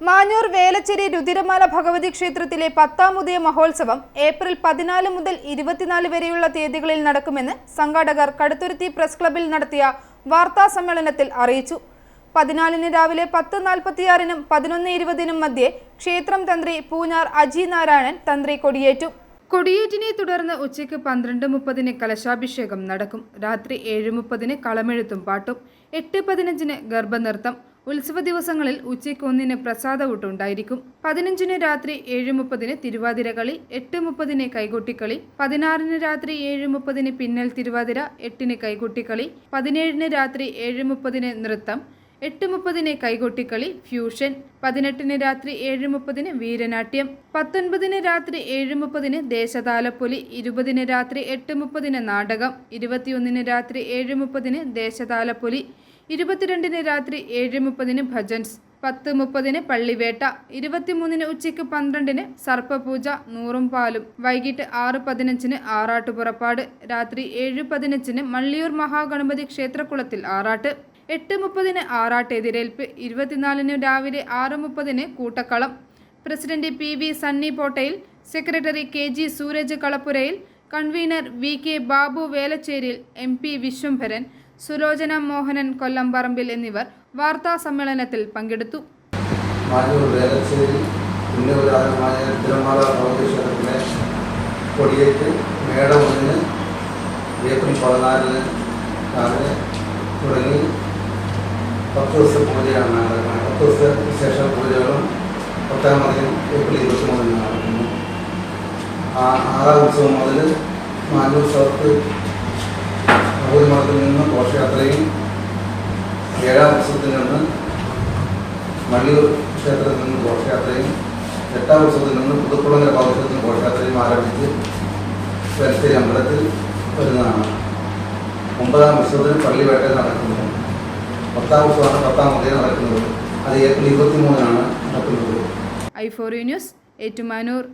മാഞ്ഞൂർ വേലച്ചേരി രുതിരമാല ഭഗവതി ക്ഷേത്രത്തിലെ പത്താമുദയ മഹോത്സവം ഏപ്രിൽ പതിനാല് മുതൽ ഇരുപത്തിനാല് വരെയുള്ള തീയതികളിൽ നടക്കുമെന്ന് സംഘാടകർ കടുത്തുരുത്തി പ്രസ് ക്ലബിൽ നടത്തിയ വാർത്താ സമ്മേളനത്തിൽ അറിയിച്ചു. പതിനാലിന് രാവിലെ പത്ത് നാൽപ്പത്തിയാറിനും പതിനൊന്ന് ഇരുപതിനും മധ്യേ ക്ഷേത്രം തന്ത്രി പൂഞ്ഞാർ അജി നാരായണൻ തന്ത്രി കൊടിയേറ്റു. കൊടിയേറ്റിനെ തുടർന്ന് ഉച്ചയ്ക്ക് പന്ത്രണ്ട് മുപ്പതിന് കലശാഭിഷേകം നടക്കും. രാത്രി ഏഴ് മുപ്പതിന് കളമെഴുത്തും പാട്ടും. എട്ട് പതിനഞ്ചിന് ഗർഭനൃത്തം. ഉത്സവ ദിവസങ്ങളിൽ ഉച്ചയ്ക്ക് ഒന്നിന് പ്രസാദവൂട്ടുണ്ടായിരിക്കും. പതിനഞ്ചിന് രാത്രി ഏഴ് മുപ്പതിന് തിരുവാതിര കളി എട്ട് മുപ്പതിന് കൈകൊട്ടിക്കളി പതിനാറിന് രാത്രി ഏഴ് മുപ്പതിന് പിന്നൽ തിരുവാതിര എട്ടിന് കൈകൊട്ടിക്കളി പതിനേഴിന് രാത്രി ഏഴ് മുപ്പതിന് നൃത്തം എട്ട് മുപ്പതിന് കൈകൊട്ടിക്കളി ഫ്യൂഷൻ. പതിനെട്ടിന് രാത്രി ഏഴ് മുപ്പതിന് വീരനാട്യം. പത്തൊൻപതിന് രാത്രി ഏഴ് മുപ്പതിന് ദേശതാലപ്പൊലി. ഇരുപതിന് രാത്രി എട്ട് മുപ്പതിന് നാടകം. ഇരുപത്തിയൊന്നിന് രാത്രി ഏഴ് മുപ്പതിന് ദേശതാലപ്പൊലി. ഇരുപത്തിരണ്ടിന് രാത്രി ഏഴ് മുപ്പതിന് ഭജൻസ്. പത്ത് മുപ്പതിന് പള്ളിവേട്ട. ഇരുപത്തിമൂന്നിന് ഉച്ചയ്ക്ക് പന്ത്രണ്ടിന് സർപ്പപൂജ നൂറും പാലും. വൈകിട്ട് ആറ് പതിനഞ്ചിന് ആറാട്ട് പുറപ്പാട് രാത്രി ഏഴ് പതിനഞ്ചിന് മള്ളിയൂർ മഹാഗണപതി ക്ഷേത്രക്കുളത്തിൽ ആറാട്ട്. എട്ട് മുപ്പതിന് ആറാട്ട് എതിരേൽപ്പ് ഇരുപത്തിനാലിന് രാവിലെ ആറ് മുപ്പതിന് കൂട്ടക്കളം. പ്രസിഡന്റ് പി വി സണ്ണി പോട്ടയിൽ സെക്രട്ടറി കെ ജി സൂരജ് കളപ്പുരയിൽ കൺവീനർ വി കെ ബാബു വേലച്ചേരിൽ എം പി വിശ്വംഭരൻ സുലോചന മോഹനൻ കൊല്ലംപറമ്പിൽ എന്നിവർ വാർത്താ സമ്മേളനത്തിൽ പങ്കെടുത്തു. കൊടിയേറ്റ് തുടങ്ങി പത്ത് ദിവസം പൂജയാണ്. നടക്കുന്നത് പത്ത് ദിവസത്തെ വിശേഷ പൂജകളും പത്താം മതിയും ഏപ്രിൽ ഇരുപത്തി മൂന്നിന് നടക്കുന്നു. ആ ആറാം ഉത്സവം മുതൽ ഭഗവതി മഠത്തിൽ നിന്ന് ഘോഷയാത്രയും ഏഴാം ഉത്സവത്തിൽ നിന്ന് മള്ളിയൂർ ക്ഷേത്രത്തിൽ നിന്ന് ഘോഷയാത്രയും എട്ടാം ഉത്സവത്തിൽ നിന്ന് പുതുക്കുളങ്ങര പാദക്ഷേത്രത്തിൽ ഘോഷയാത്രയും ആരംഭിച്ച് വെലശ്ശേരി അമ്പലത്തിൽ വരുന്നതാണ്. ഒമ്പതാം ഉത്സവത്തിന് പള്ളിവേട്ട നടക്കുന്നത് പത്താം ഉത്സവമാണ് പത്താം ഉദയം നടക്കുന്നത്. അത് ഏപ്രിൽ ഇരുപത്തി മൂന്നിനാണ് നടക്കുന്നത്. I four news Ettumanoor.